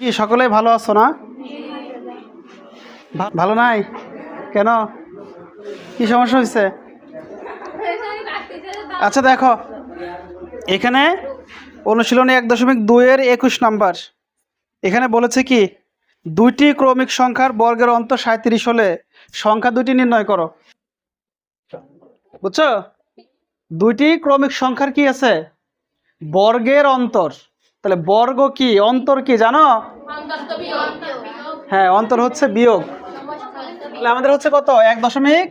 কি সকলেই ভালো আছো না? ভালো নাই? কেন? কি সমস্যা হয়েছে? আচ্ছা দেখো। এখানে অনুশীলনী এক দশমিক দুইয়ের একুশ নাম্বার। এখানে বলেছে কি, দুইটি ক্রমিক সংখ্যার বর্গের অন্ত সাঁত্রিশ হলে সংখ্যা দুটি নির্ণয় করো। বুঝছ? দুইটি ক্রমিক সংখ্যার কি আছে? বর্গের অন্তর। তাহলে বর্গ কি? অন্তর কি জানো? হ্যাঁ অন্তর হচ্ছে বিয়োগ। তাহলে আমাদের হচ্ছে কত? এক দশমিক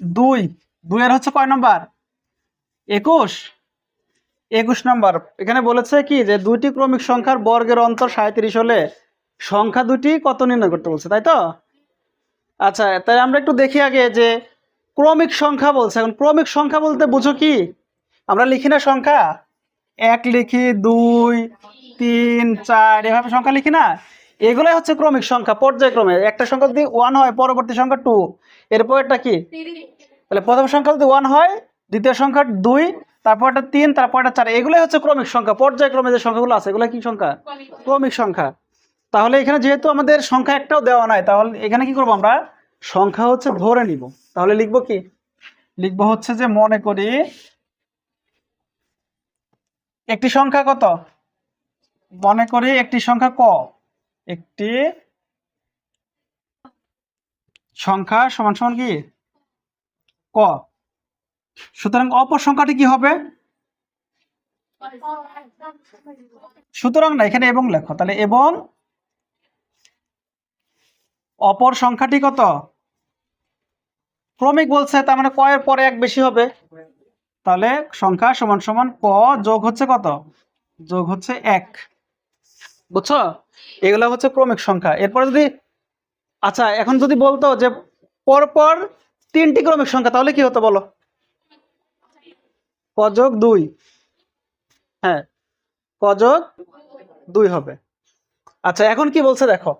দুই। দুইয়ের হচ্ছে কয় নম্বর? একুশ। একুশ নম্বর। এখানে বলেছে কি যে দুইটি ক্রমিক সংখ্যার বর্গের অন্তর সাঁত্রিশ হলে সংখ্যা দুটি কত নির্ণয় করতে বলছে, তাই তো? আচ্ছা তাই আমরা একটু দেখি আগে যে ক্রমিক সংখ্যা বলছে। এখন ক্রমিক সংখ্যা বলতে বুঝো কি? আমরা লিখি না সংখ্যা? এক লিখি দুই, তিন, চার, এভাবে সংখ্যা লিখি না? এগুলোই হচ্ছে ক্রমিক সংখ্যা, পর্যায়ক্রমে। একটা সংখ্যা যদি ওয়ান হয়, পরবর্তী সংখ্যা টু এরপর এটা কি? তাহলে প্রথম সংখ্যা যদি ওয়ান হয়, দ্বিতীয় সংখ্যা দুই, তারপর একটা তিন, তারপর একটা চার। এগুলোই হচ্ছে ক্রমিক সংখ্যা, পর্যায়ক্রমে যে সংখ্যাগুলো আছে এগুলো কি সংখ্যা? ক্রমিক সংখ্যা। তাহলে এখানে যেহেতু আমাদের সংখ্যা একটাও দেওয়া নাই, তাহলে এখানে কি করব আমরা? সংখ্যা হচ্ছে ধরে নিব। তাহলে লিখব কি? লিখব হচ্ছে যে মনে করি একটি সংখ্যা কত? মনে করি একটি সংখ্যা ক। একটি সংখ্যা সমান সমান কি? ক। সুতরাং অপর সংখ্যাটি কি হবে? সুতরাং না, এখানে এবং লেখো। তাহলে এবং অপর সংখ্যাটি কত? ক্রমিক বলছে, তার মানে কয়ের পরে এক বেশি হবে। তাহলে সংখ্যা সমান সমান ক যোগ হচ্ছে কত? যোগ হচ্ছে এক। বুঝছ? এগুলো হচ্ছে ক্রমিক সংখ্যা। এরপরে যদি আচ্ছা এখন যদি বলতো যে পরপর তিনটি ক্রমিক সংখ্যা, তাহলে কি হতো বলো? কযোগ দুই। হ্যাঁ কযোগ দুই হবে। আচ্ছা এখন কি বলছে দেখো?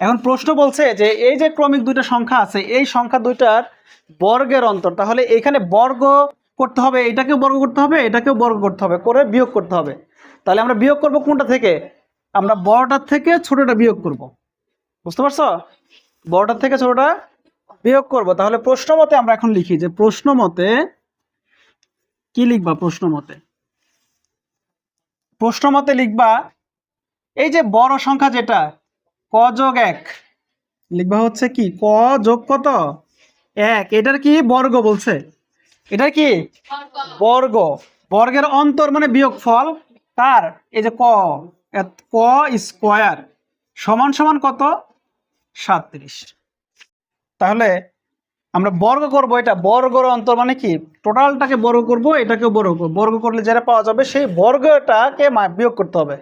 এখন প্রশ্ন বলছে যে এই যে ক্রমিক দুইটা সংখ্যা আছে, এই সংখ্যা দুইটার বর্গের অন্তর, তাহলে এখানে বর্গ করতে হবে, এটাকেও বর্গ করতে হবে, এটাকেও বর্গ করতে হবে, করে বিয়োগ করতে হবে। তাহলে আমরা বিয়োগ করব কোনটা থেকে? আমরা বড়টার থেকে ছোটটা বিয়োগ করব। বুঝতে পারছ? বড়টার থেকে ছোটটা বিয়োগ করব। তাহলে প্রশ্ন মতে আমরা এখন লিখি যে প্রশ্ন মতে কি লিখবা প্রশ্ন মতে? প্রশ্ন মতে লিখবা এই যে বড় সংখ্যা যেটা, ক যোগ এক, লিখবা হচ্ছে কি? ক যোগ কত? এক। এটার কি বর্গ বলছে? এটার কি? বর্গ। বর্গের অন্তর মানে বিয়োগ ফল তার এই যে ক ক স্কোয়ার সমান সমান কত? সাতত্রিশ। তাহলে আমরা বর্গ করব এটা। বর্গর অন্তর মানে কি? টোটালটাকে বর্গ করব এটাকে বর্গ করব। বর্গ করলে যেটা পাওয়া যাবে, সেই বর্গটাকে বিয়োগ করতে হবে।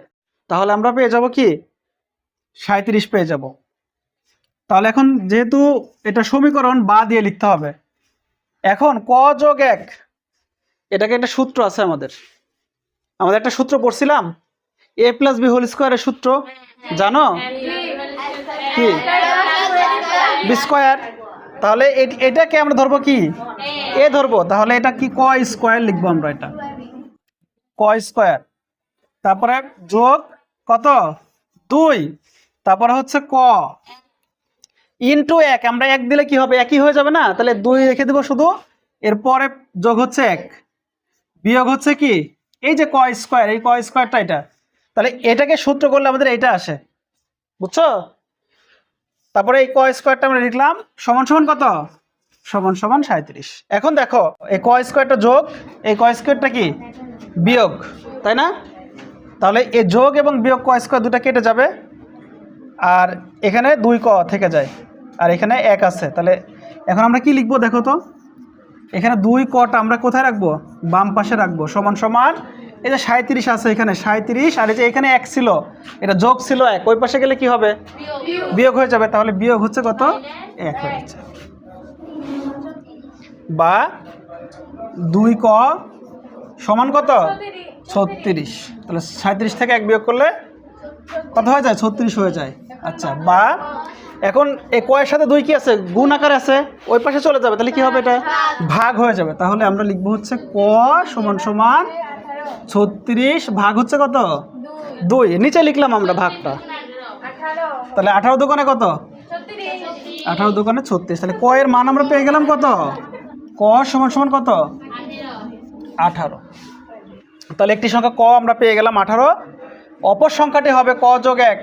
তাহলে আমরা পেয়ে যাব কি? সাঁত্রিশ পেয়ে যাব। তাহলে এখন যেহেতু এটা সমীকরণ বা দিয়ে লিখতে হবে। এখন ক যোগ এক? এটাকে একটা সূত্র আছে আমাদের। আমাদের একটা সূত্র পড়ছিলাম? এ প্লাস বি হোল স্কোয়ারের সূত্র, জানো? কি? B square. তাহলে এট- এটাকে আমরা ধরবো কি? এ ধরবো। তাহলে এটা কি ক স্কোয়ার লিখব আমরা এটা? ক স্কোয়ার। তারপরে যোগ কত? দুই। তারপরে হচ্ছে ক। ইনটু এক, আমরা এক দিলে কি হবে? একই হয়ে যাবে না? তাহলে দুই রেখে দেবো শুধু। এরপরে যোগ হচ্ছে এক। বিয়োগ হচ্ছে কি? এই যে ক স্কোয়ার এই ক স্কোয়ারটা এটা। তাহলে এটাকে সূত্র করলে আমাদের এইটা আসে। বুঝছ? তারপরে এই ক স্কোয়ারটা আমরা লিখলাম, সমান সমান কত? সমান সমান সাঁত্রিশ এখন দেখো, এই ক স্কোয়ারটা যোগ, এই ক স্কোয়ারটা কি? বিয়োগ, তাই না? তাহলে এই যোগ এবং বিয়োগ ক স্কোয়ার দুটা কেটে যাবে। আর এখানে দুই ক থেকে যায়। আর এখানে এক আছে। তাহলে এখন আমরা কি লিখব দেখো তো? এখানে দুই কটা আমরা কোথায় রাখব? বাম পাশে রাখব। সমান সমান এই যে সাঁত্রিশ আছে এখানে। সাঁত্রিশ আর এই যে এখানে এক ছিল। এটা যোগ ছিল এক। ওই পাশে গেলে কি হবে? বিয়োগ। হয়ে যাবে। তাহলে বিয়োগ হচ্ছে কত? এক হয়ে যাচ্ছে। বা দুই ক সমান কত? ছত্রিশ। তাহলে সাঁত্রিশ থেকে এক বিয়োগ করলে কত হয়ে যায়? ছত্রিশ হয়ে যায়। আচ্ছা বা এখন এই কয়ের সাথে দুই কি আছে? গুণ আকার আছে? ওই পাশে চলে যাবে, তাহলে কি হবে এটা? ভাগ হয়ে যাবে। তাহলে আমরা লিখব হচ্ছে ক সমান সমান ছত্রিশ ভাগ হচ্ছে কত? দুই। নিচে লিখলাম আমরা ভাগটা। তাহলে আঠারো দোকানে কত? আঠারো দোকানে ছত্রিশ। তাহলে ক এর মান আমরা পেয়ে গেলাম কত? ক সমান সমান কত? আঠারো। তাহলে একটি সংখ্যা ক আমরা পেয়ে গেলাম আঠারো। অপর সংখ্যাটি হবে ক যোগ এক।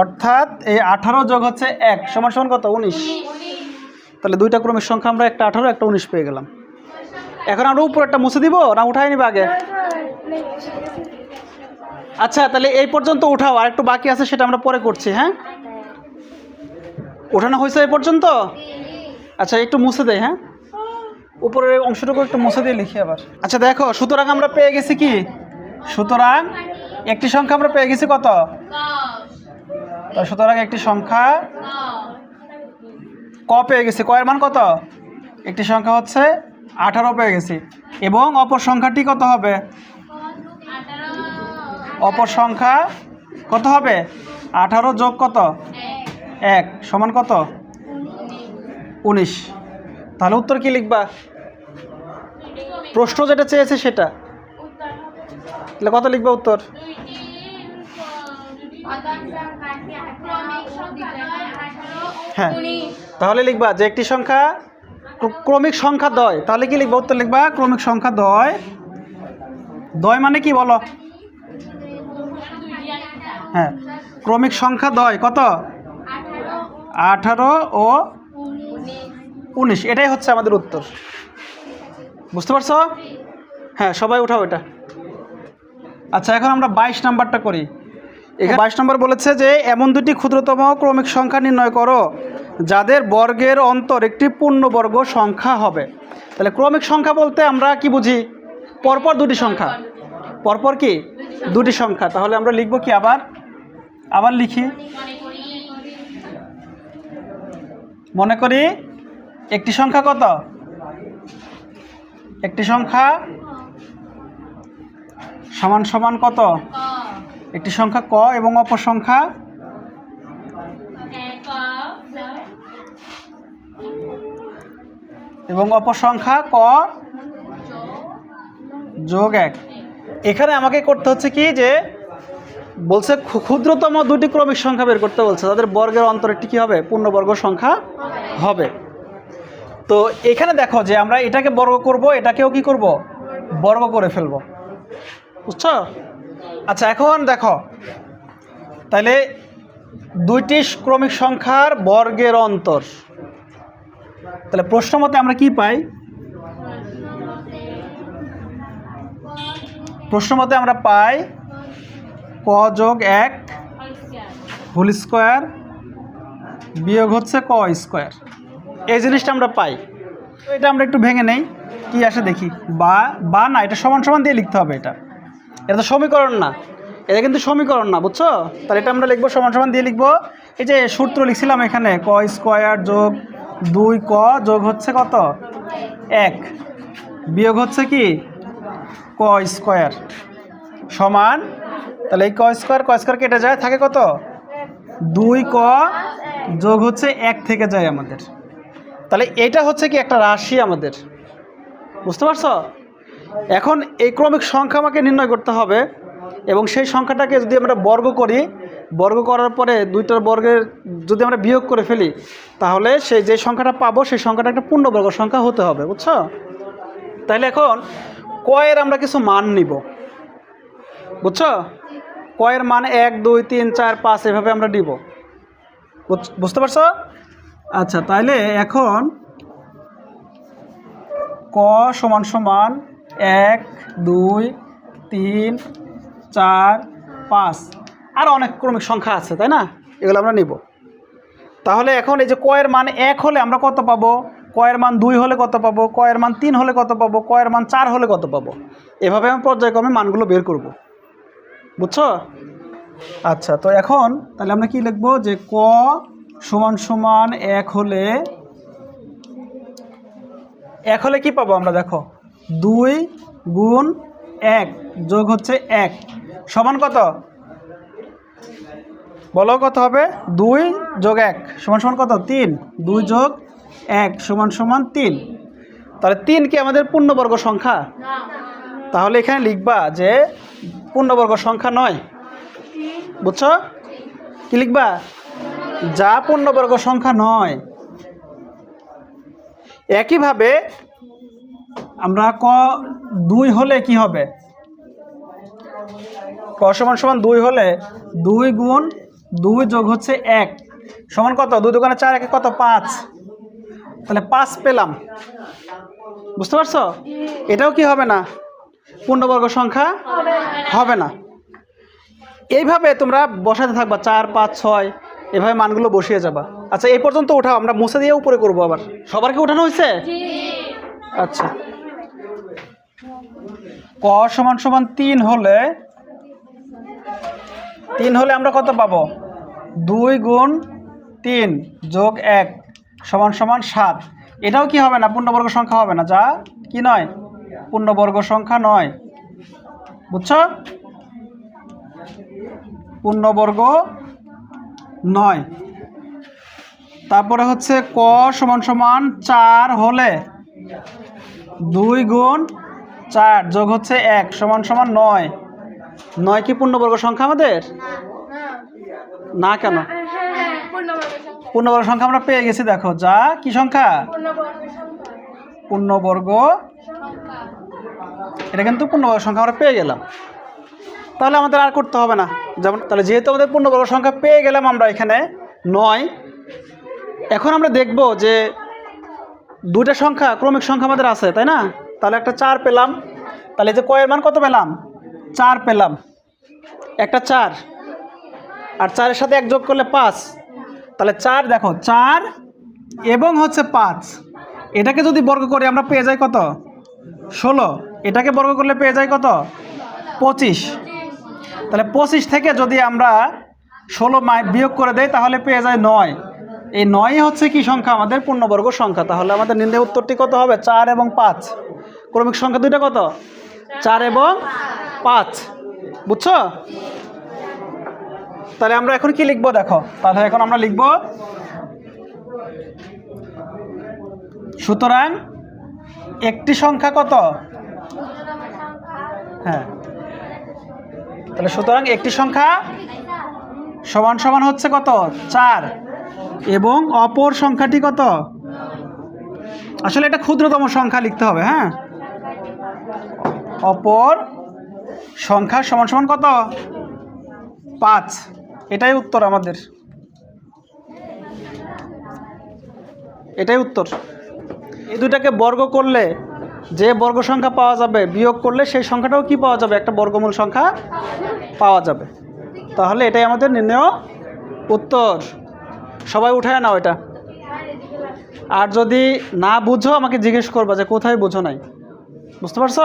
অর্থাৎ এই আঠারো যোগ হচ্ছে এক, সমান সমান কত? উনিশ। তাহলে দুইটা ক্রমের সংখ্যা আমরা একটা আঠারো, একটা উনিশ পেয়ে গেলাম। এখন আমরা উপরেরটা মুছে দিব? না, উঠাই নিবে আগে? আচ্ছা তাহলে এই পর্যন্ত উঠাও, আর একটু বাকি আছে সেটা আমরা পরে করছি হ্যাঁ? ওঠানো হয়েছে এই পর্যন্ত? আচ্ছা একটু মুছে দেয় হ্যাঁ? উপরের অংশটুকু একটু মুছে দিয়ে লিখি আবার। আচ্ছা দেখো, সুতরাং আমরা পেয়ে গেছি কি? সুতরাং একটি সংখ্যা আমরা পেয়ে গেছি কত? সুতরাং একটি সংখ্যা ক পেয়ে গেছি। ক এর মান কত? একটি সংখ্যা হচ্ছে আঠারো পেয়ে গেছি। এবং অপর সংখ্যাটি কত হবে? অপর সংখ্যা কত হবে? আঠারো যোগ কত? এক। সমান কত? উনিশ। তাহলে উত্তর কি লিখবা? প্রশ্ন যেটা চেয়েছে সেটা। তাহলে কত লিখবা উত্তর? হ্যাঁ। তাহলে লিখবা যে একটি সংখ্যা ক্রমিক সংখ্যা দয়। তাহলে কি লিখবা? উত্তর লিখবা, ক্রমিক সংখ্যা দয়। দয় মানে কি বলো? হ্যাঁ। ক্রমিক সংখ্যা দয় কত? আঠারো ও উনিশ। এটাই হচ্ছে আমাদের উত্তর। বুঝতে পারছ? হ্যাঁ সবাই উঠাও এটা। আচ্ছা এখন আমরা বাইশ নাম্বারটা করি। এখানে বাইশ নম্বর বলেছে যে এমন দুটি ক্ষুদ্রতম ক্রমিক সংখ্যা নির্ণয় করো যাদের বর্গের অন্তর একটি পূর্ণবর্গ সংখ্যা হবে। তাহলে ক্রমিক সংখ্যা বলতে আমরা কি বুঝি? পরপর দুটি সংখ্যা। পরপর কি? দুটি সংখ্যা। তাহলে আমরা লিখব কি আবার? আবার লিখি। মনে করি একটি সংখ্যা কত? একটি সংখ্যা সমান সমান কত? একটি সংখ্যা ক এবং অপর সংখ্যা? এবং অপর সংখ্যা ক? যোগ এক। এখানে আমাকে করতে হচ্ছে কি যে, বলছে ক্ষুদ্রতম দুটি ক্রমিক সংখ্যা বের করতে বলছে। তাদের বর্গের অন্তর একটি কী হবে? পূর্ণবর্গ সংখ্যা হবে। তো এখানে দেখো যে আমরা এটাকে বর্গ করব, এটাকেও কি করব? বর্গ করে ফেলব। বুঝছ? আচ্ছা এখন দেখো। তাহলে দুইটি ক্রমিক সংখ্যার বর্গের অন্তর। তাহলে প্রশ্ন মতে আমরা কি পাই? প্রশ্ন মতে আমরা পাই ক যোগ এক হোল স্কোয়ার বিয়োগ হচ্ছে ক স্কোয়ার। এই জিনিসটা আমরা পাই। এটা আমরা একটু ভেঙে নেই। কি আসে দেখি? বা বা না, এটা সমান সমান দিয়ে লিখতে হবে এটা। এটা তো সমীকরণ না। এটা কিন্তু সমীকরণ না, বুঝছ? তাহলে এটা আমরা লিখব সমান সমান দিয়ে লিখব, এই যে সূত্র লিখছিলাম এখানে, ক স্কোয়ার যোগ দুই ক যোগ হচ্ছে কত? এক। বিয়োগ হচ্ছে কি? ক স্কোয়ার সমান, তাহলে এই ক স্কোয়ার ক স্কোয়ার কেটে যায়, থাকে কত? দুই ক যোগ হচ্ছে এক থেকে যায় আমাদের। তাহলে এটা হচ্ছে কি একটা রাশি আমাদের, বুঝতে পারছ? এখন এই ক্রমিক সংখ্যা আমাকে নির্ণয় করতে হবে এবং সেই সংখ্যাটাকে যদি আমরা বর্গ করি, বর্গ করার পরে দুইটার বর্গের যদি আমরা বিয়োগ করে ফেলি, তাহলে সেই যে সংখ্যাটা পাবো, সেই সংখ্যাটা একটা পূর্ণবর্গ সংখ্যা হতে হবে, বুঝছ? তাহলে এখন কয়ের আমরা কিছু মান নিব, বুঝছ? কয়ের মান এক, দুই, তিন, চার, পাঁচ এভাবে আমরা নিব, বুঝ- বুঝতে পারছ? আচ্ছা তাইলে এখন ক সমান সমান এক, দুই, তিন, চার, পাঁচ। আর অনেক ক্রমিক সংখ্যা আছে, তাই না? এগুলো আমরা নিব। তাহলে এখন এই যে কয়ের মান এক হলে আমরা কত পাবো? কয়ের মান দুই হলে কত পাবো? কয়ের মান তিন হলে কত পাবো? কয়ের মান চার হলে কত পাবো? এভাবে আমি পর্যায়ক্রমে মানগুলো বের করব। বুঝছ? আচ্ছা তো এখন তাহলে আমরা কি লিখব? যে ক সমান সমান এক হলে এক হলে কি পাবো আমরা, দেখো? দুই গুণ এক যোগ হচ্ছে এক। সমান কত? বলো কত হবে? দুই যোগ এক সমান সমান কত? তিন। দুই যোগ এক সমান সমান তিন। তাহলে তিন কি আমাদের পূর্ণবর্গ সংখ্যা? তাহলে এখানে লিখবা যে পূর্ণবর্গ সংখ্যা নয়। বুঝছ? কি লিখবা? যা পূর্ণবর্গ সংখ্যা নয়। একইভাবে আমরা ক দুই হলে কি হবে? ক সমান সমান দুই হলে দুই গুণ দুই যোগ হচ্ছে এক। সমান কত? দুই দোকানে চার একে কত? পাঁচ। তাহলে পাঁচ পেলাম। বুঝতে পারছ? এটাও কি হবে না? পূর্ণবর্গ সংখ্যা হবে না। এইভাবে তোমরা বসাতে থাকবা চার পাঁচ ছয় এভাবে মানগুলো বসিয়ে যাবা। আচ্ছা এই পর্যন্ত উঠাও আমরা মুছে দিয়ে উপরে করব আবার। সবার কি উঠানো হয়েছে? আচ্ছা। ক সমান সমান তিন হলে তিন হলে আমরা কত পাবো? দুই গুণ তিন যোগ এক সমান সমান সাত। এটাও কি হবে না? পূর্ণবর্গ সংখ্যা হবে না, যা কি নয়? পূর্ণবর্গ সংখ্যা নয়। বুঝছ? পূর্ণবর্গ নয়। তারপরে হচ্ছে ক সমান সমান চার হলে দুই গুণ চার, যোগ হচ্ছে এক, সমান সমান নয়। নয় কি পূর্ণবর্গ সংখ্যা আমাদের? না কেন? পূর্ণবর্গ সংখ্যা আমরা পেয়ে গেছি, দেখো, যা, কি সংখ্যা? পূর্ণবর্গ এটা কিন্তু পূর্ণবর্গ সংখ্যা আমরা পেয়ে গেলাম। তাহলে আমাদের আর করতে হবে না। যেমন, তাহলে যেহেতু আমাদের পূর্ণবর্গ সংখ্যা পেয়ে গেলাম আমরা এখানে, নয়। এখন আমরা দেখব যে দুইটা সংখ্যা ক্রমিক সংখ্যা আমাদের আছে, তাই না? তাহলে একটা চার পেলাম। তাহলে যে কয়ের মান কত পেলাম? চার পেলাম। একটা চার। আর চারের সাথে এক যোগ করলে পাঁচ। তাহলে চার দেখো, চার এবং হচ্ছে পাঁচ। এটাকে যদি বর্গ করে, আমরা পেয়ে যাই কত? ষোলো। এটাকে বর্গ করলে পেয়ে যাই কত? পঁচিশ। তাহলে পঁচিশ থেকে যদি আমরা ষোলো মাই বিয়োগ করে দেই, তাহলে পেয়ে যায় নয়। এই নয় হচ্ছে কি সংখ্যা? আমাদের পূর্ণবর্গ সংখ্যা। তাহলে আমাদের নির্ণয় উত্তরটি কত হবে? চার এবং পাঁচ। ক্রমিক সংখ্যা দুইটা কত? চার এবং পাঁচ। বুঝছ? তাহলে আমরা এখন কি লিখব দেখো? তাহলে এখন আমরা লিখব, সুতরাং একটি সংখ্যা কত? হ্যাঁ। তাহলে সুতরাং একটি সংখ্যা সমান সমান হচ্ছে কত? চার। এবং অপর সংখ্যাটি কত? আসলে এটা ক্ষুদ্রতম সংখ্যা লিখতে হবে হ্যাঁ? অপর সংখ্যা সমান সমান কত? পাঁচ। এটাই উত্তর আমাদের। এটাই উত্তর। এই দুটাকে বর্গ করলে যে বর্গ সংখ্যা পাওয়া যাবে, বিয়োগ করলে সেই সংখ্যাটাও কি পাওয়া যাবে? একটা বর্গমূল সংখ্যা পাওয়া যাবে। তাহলে এটাই আমাদের নির্ণয় উত্তর। সবাই উঠায় নাও এটা। আর যদি না বুঝো, আমাকে জিজ্ঞেস করবা যে কোথায় বুঝো নাই। বুঝতে পারছ?